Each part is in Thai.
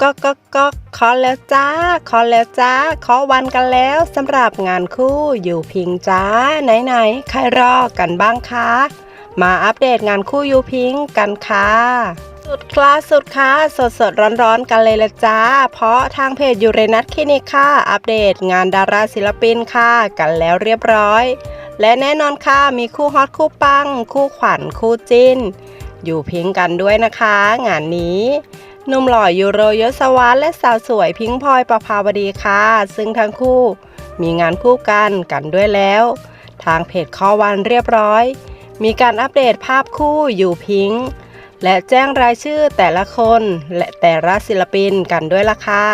ก็ก็ก็ขอแล้วจ้า ขอแล้วจ้า ขอวันกันแล้วสำหรับงานคู่อยู่พิงจ้า ไหนไหนใครรอกันบ้างคะ มาอัปเดตงานคู่ยูพิงกันค่ะ สุดคลาสสุดค่ะสดสดร้อนร้อนๆกันเลยละจ้า เพราะทางเพจยูเรนัทคลินิกค่ะอัปเดตงานดาราศิลปินค่ะ กันแล้วเรียบร้อย และแน่นอนค่ะมีคู่ฮอตคู่ปัง คู่ขวัญคู่จิ้น อยู่พิงกันด้วยนะคะ งานนี้ หนุ่มหล่อยูโรยศวรรษและสาวสวยพิงพลอยประภาวดีค่ะ ซึ่งทั้งคู่มีงานคู่กันกันด้วยแล้ว ทางเพจข้อวันเรียบร้อย มีการอัปเดตภาพคู่อยู่พิงและแจ้งรายชื่อแต่ละคนและแต่ละศิลปินกันด้วยล่ะค่ะ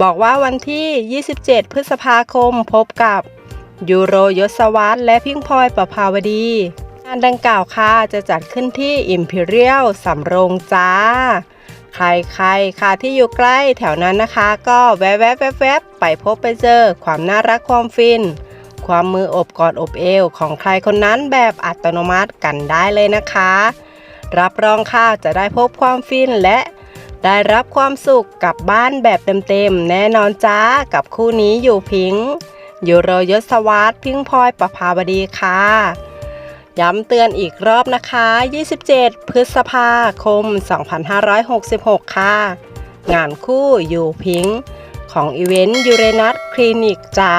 บอกว่าวันที่ 27 พฤษภาคมพบกับยูโรยศวรรษและพิงพลอยประภาวดี งานดังกล่าวค่ะจะจัดขึ้นที่ Imperial สำโรงจ้าใครใครๆค่ะที่อยู่ใกล้แถวนั้นนะคะ ก็แวะแวะแวะแวะไปพบไปเจอความน่ารักความฟิน ความมืออบกอดอบเอวของใครคนนั้นแบบอัตโนมัติกันได้เลยนะคะ รับรองค่ะจะได้พบความฟินและได้รับความสุขกลับบ้านแบบเต็มๆ แน่นอนจ้ากับคู่นี้อยู่พิงยูโรยศวรรษพิงพลอยประภาวดีค่ะ ย้ำเตือนอีกรอบนะคะ 27 พฤษภาคม 2566 ค่ะ งานคู่อยู่พิงค์ของอีเวนต์ยูเรนัสคลินิกจ้า